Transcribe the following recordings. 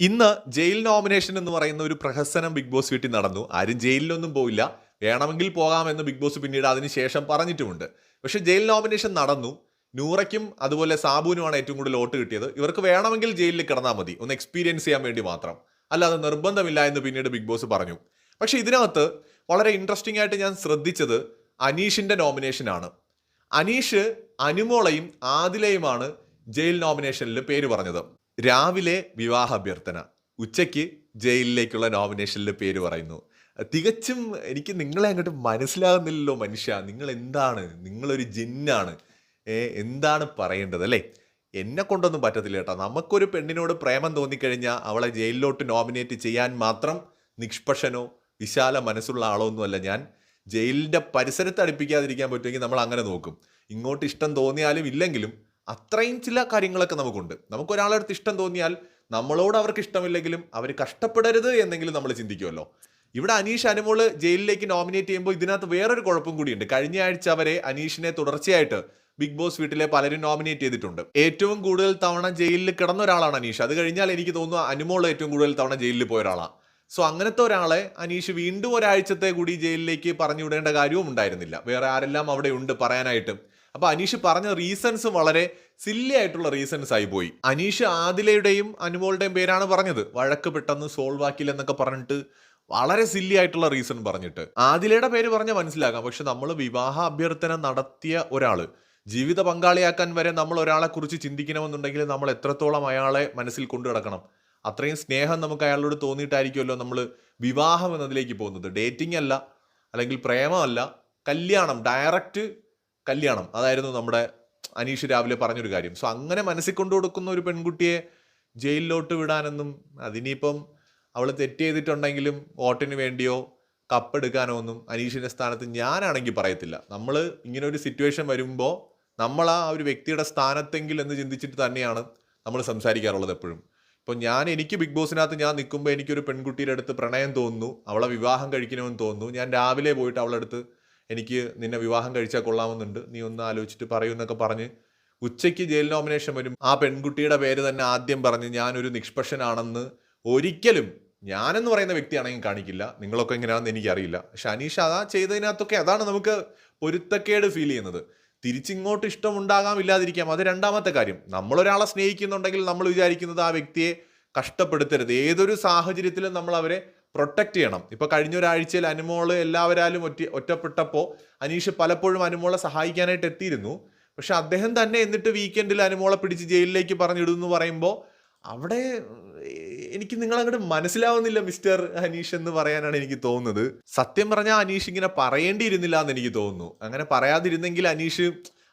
ഇന്ന് jail nomination എന്ന് പറയുന്ന ഒരു പ്രഹസനം ബിഗ് ബോസ് വീട്ടിൽ നടന്നു. ആരും ജയിലിലൊന്നും പോയില്ല. വേണമെങ്കിൽ പോകാമെന്ന് ബിഗ് ബോസ് പിന്നീട് അതിനുശേഷം പറഞ്ഞിട്ടുമുണ്ട്. പക്ഷേ ജയിൽ നോമിനേഷൻ നടന്നു. നൂറയ്ക്കും അതുപോലെ സാബുവിനുമാണ് ഏറ്റവും കൂടുതൽ വോട്ട് കിട്ടിയത്. ഇവർക്ക് വേണമെങ്കിൽ ജയിലിൽ കിടന്നാൽ മതി. ഒന്ന് എക്സ്പീരിയൻസ് ചെയ്യാൻ വേണ്ടി മാത്രം. അല്ലാതെ നിർബന്ധമില്ല എന്ന് പിന്നീട് ബിഗ് ബോസ് പറഞ്ഞു. പക്ഷേ ഇതിനകത്ത് വളരെ ഇൻട്രസ്റ്റിംഗ് ആയിട്ട് ഞാൻ ശ്രദ്ധിച്ചത് അനീഷിന്റെ നോമിനേഷനാണ് അനീഷ് അനുമോളയും ആദിലയുമാണ് ജയിൽ നോമിനേഷനിൽ പേര് പറഞ്ഞത്. രാവിലെ വിവാഹ അഭ്യർത്ഥന ഉച്ചയ്ക്ക് ജയിലിലേക്കുള്ള നോമിനേഷനിൽ പേര് പറയുന്നു. തികച്ചും എനിക്ക് നിങ്ങളെ അങ്ങോട്ട് മനസ്സിലാകുന്നില്ലല്ലോ മനുഷ്യ. നിങ്ങൾ എന്താണ് നിങ്ങളൊരു ജിന്നാണ്. എന്താണ് പറയേണ്ടത് അല്ലേ? എന്നെ കൊണ്ടൊന്നും പറ്റത്തില്ല കേട്ടോ. നമുക്കൊരു പെണ്ണിനോട് പ്രേമം തോന്നിക്കഴിഞ്ഞാൽ അവളെ ജയിലിലോട്ട് നോമിനേറ്റ് ചെയ്യാൻ മാത്രം നിഷ്പക്ഷനോ വിശാല മനസ്സുള്ള ആളോ ഒന്നുമല്ല ഞാൻ. ജയിലിന്റെ പരിസരത്ത് അടുപ്പിക്കാതിരിക്കാൻ പറ്റുമെങ്കിൽ നമ്മൾ അങ്ങനെ നോക്കും. ഇങ്ങോട്ട് ഇഷ്ടം തോന്നിയാലും ഇല്ലെങ്കിലും അത്രയും ചില കാര്യങ്ങളൊക്കെ നമുക്കുണ്ട്. നമുക്ക് ഒരാളടുത്ത് ഇഷ്ടം തോന്നിയാൽ നമ്മളോട് അവർക്ക് ഇഷ്ടമില്ലെങ്കിലും അവർ കഷ്ടപ്പെടരുത് എന്നെങ്കിലും നമ്മൾ ചിന്തിക്കുമല്ലോ. ഇവിടെ അനീഷ് അനുമോൾ ജയിലിലേക്ക് നോമിനേറ്റ് ചെയ്യുമ്പോൾ ഇതിനകത്ത് വേറൊരു കുഴപ്പം കൂടിയുണ്ട്. കഴിഞ്ഞ ആഴ്ച അവരെ അനീഷിനെ തുടർച്ചയായിട്ട് ബിഗ് ബോസ് വീട്ടിലെ പലരും നോമിനേറ്റ് ചെയ്തിട്ടുണ്ട്. ഏറ്റവും കൂടുതൽ തവണ ജയിലിൽ കിടന്ന ഒരാളാണ് അനീഷ്. അത് കഴിഞ്ഞാൽ എനിക്ക് തോന്നുന്നു അനുമോൾ ഏറ്റവും കൂടുതൽ തവണ ജയിലിൽ പോയ ഒരാളാണ്. സോ അങ്ങനത്തെ ഒരാളെ അനീഷ് വീണ്ടും ഒരാഴ്ചത്തെ കൂടി ജയിലിലേക്ക് പറഞ്ഞു വിടേണ്ട കാര്യവും ഉണ്ടായിരുന്നില്ല. വേറെ ആരെല്ലാം അവിടെ ഉണ്ട് പറയാനായിട്ട്. അപ്പൊ അനീഷ് പറഞ്ഞ റീസൺസ് വളരെ സില്ലി ആയിട്ടുള്ള റീസൺസ് ആയി പോയി. അനീഷ് ആദിലയുടെയും അനുമോളുടെയും പേരാണ് പറഞ്ഞത്. വഴക്ക് പെട്ടെന്ന് സോൾവ് ആക്കില്ല എന്നൊക്കെ പറഞ്ഞിട്ട് വളരെ സില്ലി ആയിട്ടുള്ള റീസൺ പറഞ്ഞിട്ട്. ആദിലയുടെ പേര് പറഞ്ഞ മനസ്സിലാക്കാം. പക്ഷെ നമ്മൾ വിവാഹ അഭ്യർത്ഥന നടത്തിയ ഒരാൾ ജീവിത പങ്കാളിയാക്കാൻ വരെ നമ്മൾ ഒരാളെ കുറിച്ച് ചിന്തിക്കണമെന്നുണ്ടെങ്കിൽ നമ്മൾ എത്രത്തോളം അയാളെ മനസ്സിൽ കൊണ്ടു കിടക്കണം അത്രയും സ്നേഹം നമുക്ക് അയാളോട് തോന്നിയിട്ടായിരിക്കുമല്ലോ നമ്മൾ വിവാഹം എന്നതിലേക്ക് പോകുന്നത്. ഡേറ്റിംഗ് അല്ല അല്ലെങ്കിൽ പ്രേമമല്ല കല്യാണം ഡയറക്റ്റ് കല്യാണം. അതായിരുന്നു നമ്മുടെ അനീഷ് രാവിലെ പറഞ്ഞൊരു കാര്യം. സോ അങ്ങനെ മനസ്സിൽ കൊണ്ടു കൊടുക്കുന്ന ഒരു പെൺകുട്ടിയെ ജയിലിലോട്ട് വിടാനെന്നും അതിനിപ്പം അവൾ തെറ്റ് ചെയ്തിട്ടുണ്ടെങ്കിലും വോട്ടിന് വേണ്ടിയോ കപ്പെടുക്കാനോ ഒന്നും അനീഷിന്റെ സ്ഥാനത്ത് ഞാനാണെങ്കിൽ പറയത്തില്ല. നമ്മൾ ഇങ്ങനെ ഒരു സിറ്റുവേഷൻ വരുമ്പോൾ നമ്മൾ ആ ഒരു വ്യക്തിയുടെ സ്ഥാനത്തെങ്കിൽ എന്ന് ചിന്തിച്ചിട്ട് തന്നെയാണ് നമ്മൾ സംസാരിക്കാറുള്ളത് എപ്പോഴും. ഇപ്പോൾ ഞാൻ എനിക്ക് ബിഗ് ബോസിനകത്ത് ഞാൻ നിൽക്കുമ്പോൾ എനിക്കൊരു പെൺകുട്ടിയുടെ അടുത്ത് പ്രണയം തോന്നുന്നു അവളെ വിവാഹം കഴിക്കണമെന്ന് തോന്നുന്നു. ഞാൻ രാവിലെ പോയിട്ട് അവളെ അടുത്ത് എനിക്ക് നിന്നെ വിവാഹം കഴിച്ചാൽ കൊള്ളാമെന്നുണ്ട് നീ ഒന്ന് ആലോചിച്ചിട്ട് പറയൂ എന്നൊക്കെ പറഞ്ഞ് ഉച്ചയ്ക്ക് ജയിൽ നോമിനേഷൻ വരും. ആ പെൺകുട്ടിയുടെ പേര് തന്നെ ആദ്യം പറഞ്ഞ് ഞാനൊരു നിഷ്പക്ഷനാണെന്ന് ഒരിക്കലും ഞാനെന്ന് പറയുന്ന വ്യക്തിയാണെങ്കിൽ കാണിക്കില്ല. നിങ്ങളൊക്കെ എങ്ങനെയാണെന്ന് എനിക്കറിയില്ല. പക്ഷെ അനീഷ് അതാ ചെയ്തതിനകത്തൊക്കെ അതാണ് നമുക്ക് പൊരുത്തക്കേട് ഫീൽ ചെയ്യുന്നത്. തിരിച്ചിങ്ങോട്ട് ഇഷ്ടമുണ്ടാകാം ഇല്ലാതിരിക്കാം. അത് രണ്ടാമത്തെ കാര്യം. നമ്മളൊരാളെ സ്നേഹിക്കുന്നുണ്ടെങ്കിൽ നമ്മൾ വിചാരിക്കുന്നത് ആ വ്യക്തിയെ കഷ്ടപ്പെടുത്തരുത്. ഏതൊരു സാഹചര്യത്തിലും നമ്മൾ അവരെ പ്രൊട്ടക്ട് ചെയ്യണം. ഇപ്പൊ കഴിഞ്ഞ ഒരാഴ്ചയിൽ അനുമോൾ എല്ലാവരാലും ഒറ്റ ഒറ്റപ്പെട്ടപ്പോൾ അനീഷ് പലപ്പോഴും അനുമോളെ സഹായിക്കാനായിട്ട് എത്തിയിരുന്നു. പക്ഷെ അദ്ദേഹം തന്നെ എന്നിട്ട് വീക്കെൻഡിൽ അനുമോളെ പിടിച്ച് ജയിലിലേക്ക് പറഞ്ഞിടുന്നു പറയുമ്പോൾ അവിടെ എനിക്ക് നിങ്ങൾ അങ്ങോട്ട് മനസ്സിലാവുന്നില്ല മിസ്റ്റർ അനീഷ് എന്ന് പറയാനാണ് എനിക്ക് തോന്നുന്നത്. സത്യം പറഞ്ഞാൽ അനീഷ് ഇങ്ങനെ പറയേണ്ടിയിരുന്നില്ല എന്ന് എനിക്ക് തോന്നുന്നു. അങ്ങനെ പറയാതിരുന്നെങ്കിൽ അനീഷ്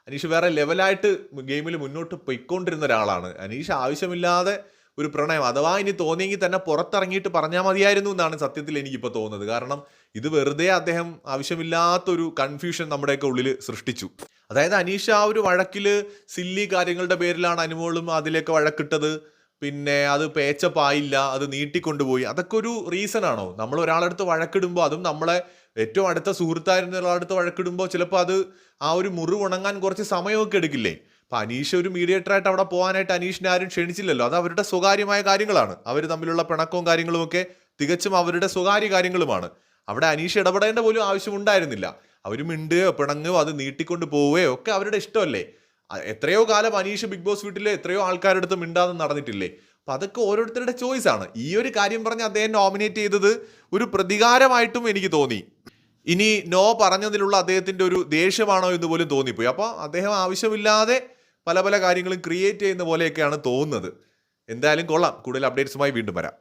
അനീഷ് വേറെ ലെവലായിട്ട് ഗെയിമിൽ മുന്നോട്ട് പൊയ്ക്കൊണ്ടിരുന്ന ഒരാളാണ്. അനീഷ് ആവശ്യമില്ലാതെ ഒരു പ്രണയം. അഥവാ ഇനി തോന്നിയെങ്കിൽ തന്നെ പുറത്തിറങ്ങിയിട്ട് പറഞ്ഞാൽ മതിയായിരുന്നു എന്നാണ് സത്യത്തിൽ എനിക്കിപ്പോൾ തോന്നുന്നത്. കാരണം ഇത് വെറുതെ അദ്ദേഹം ആവശ്യമില്ലാത്തൊരു കൺഫ്യൂഷൻ നമ്മുടെയൊക്കെ ഉള്ളിൽ സൃഷ്ടിച്ചു. അതായത് അനീഷ ആ ഒരു വഴക്കിൽ സില്ലി കാര്യങ്ങളുടെ പേരിലാണ് അനുമോളും അതിലേക്ക് വഴക്കിട്ടത്. പിന്നെ അത് പേച്ചപ്പായില്ല അത് നീട്ടിക്കൊണ്ടുപോയി. അതൊക്കെ ഒരു റീസൺ ആണോ? നമ്മൾ ഒരാളടുത്ത് വഴക്കിടുമ്പോൾ അതും നമ്മളെ ഏറ്റവും അടുത്ത സുഹൃത്തായിരുന്ന ഒരാളടുത്ത് വഴക്കിടുമ്പോൾ ചിലപ്പോൾ അത് ആ ഒരു മുറിവ് ഉണങ്ങാൻ കുറച്ച് സമയമൊക്കെ എടുക്കില്ലേ? അപ്പൊ അനീഷ് ഒരു മീഡിയേറ്ററായിട്ട് അവിടെ പോകാനായിട്ട് അനീഷിനെ ആരും ക്ഷണിച്ചില്ലല്ലോ. അത് അവരുടെ സ്വകാര്യമായ കാര്യങ്ങളാണ്. അവർ തമ്മിലുള്ള പിണക്കവും കാര്യങ്ങളുമൊക്കെ തികച്ചും അവരുടെ സ്വകാര്യ കാര്യങ്ങളുമാണ്. അവിടെ അനീഷ് ഇടപെടേണ്ട പോലും ആവശ്യമുണ്ടായിരുന്നില്ല. അവർ മിണ്ടുകയോ പിണങ്ങുകയോ അത് നീട്ടിക്കൊണ്ട് പോവുകയോ ഒക്കെ അവരുടെ ഇഷ്ടമല്ലേ? എത്രയോ കാലം അനീഷ് ബിഗ് ബോസ് വീട്ടിലെ എത്രയോ ആൾക്കാരുടെ അടുത്ത് മിണ്ടാതെ നടന്നിട്ടില്ലേ? അപ്പൊ അതൊക്കെ ഓരോരുത്തരുടെ ചോയ്സ് ആണ്. ഈ ഒരു കാര്യം പറഞ്ഞ് അദ്ദേഹം നോമിനേറ്റ് ചെയ്തത് ഒരു പ്രതികാരമായിട്ടും എനിക്ക് തോന്നി. ഇനി നോ പറഞ്ഞതിലുള്ള അദ്ദേഹത്തിന്റെ ഒരു ദേഷ്യമാണോ എന്ന് പോലും തോന്നിപ്പോയി. അപ്പോൾ അദ്ദേഹം ആവശ്യമില്ലാതെ പല പല കാര്യങ്ങളും ക്രിയേറ്റ് ചെയ്യുന്ന പോലെയൊക്കെയാണ് തോന്നുന്നത്. എന്തായാലും കൊള്ളാം. കൂടുതൽ അപ്ഡേറ്റ്സുമായി വീണ്ടും വരാം.